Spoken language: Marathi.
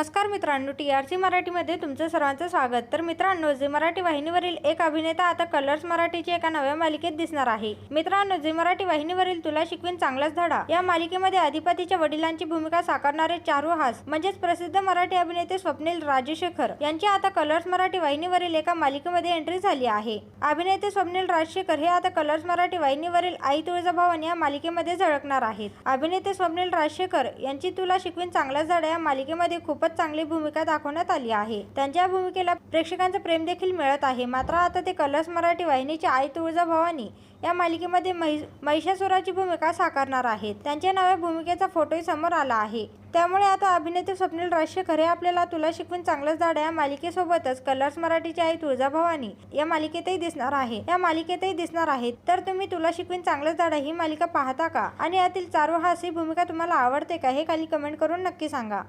नमस्कार मित्रांनो टी आर सी मराठीमध्ये तुमचं सर्वांचं स्वागत. तर मित्रांनो झी मराठी वाहिनीवरील एक अभिनेता आता कलर्स मराठीची एका नव्या मालिकेत दिसणार आहे. मित्रांनो झी मराठी वाहिनीवरील तुला शिकवीन चांगलाच धडा. या मालिकेमध्ये अधिपतीच्या वडिलांची भूमिका साकारणारे चारू हास म्हणजेच प्रसिद्ध मराठी अभिनेते स्वप्नील राजशेखर यांची आता कलर्स मराठी वाहिनीवरील एका मालिकेमध्ये एंट्री झाली आहे. अभिनेते स्वप्नील राजशेखर हे आता कलर्स मराठी वाहिनीवरील आई तुळजाभवन या मालिकेमध्ये झळकणार आहेत. अभिनेते स्वप्नील राजशेखर यांची तुला शिकवीन चांगलाच धडा या मालिकेमध्ये खूपच चांगली भूमिका दाखवण्यात आली आहे. त्यांच्या भूमिकेला प्रेक्षकांचं प्रेम देखील मिळत आहे. मात्र आता ते कलर्स मराठी वाहिनीची आई तुळजाभवानी या मालिकेमध्ये महिषासुराची भूमिका साकारणार आहेत. त्यांच्या नव्या भूमिकेचा फोटोही समोर आला आहे. त्यामुळे आता अभिनेते स्वप्नील राजशेखर हे आपल्याला तुला शिकवून चांगलंच झाडं या मालिकेसोबतच कलर्स मराठीची आई तुळजाभवानी या मालिकेतही दिसणार आहे. या मालिकेतही दिसणार आहेत. तर तुम्ही तुला शिकवून चांगलंच झाडं ही मालिका पाहता का? आणि यातील चारुहास ही भूमिका तुम्हाला आवडते का? हे खाली कमेंट करून नक्की सांगा.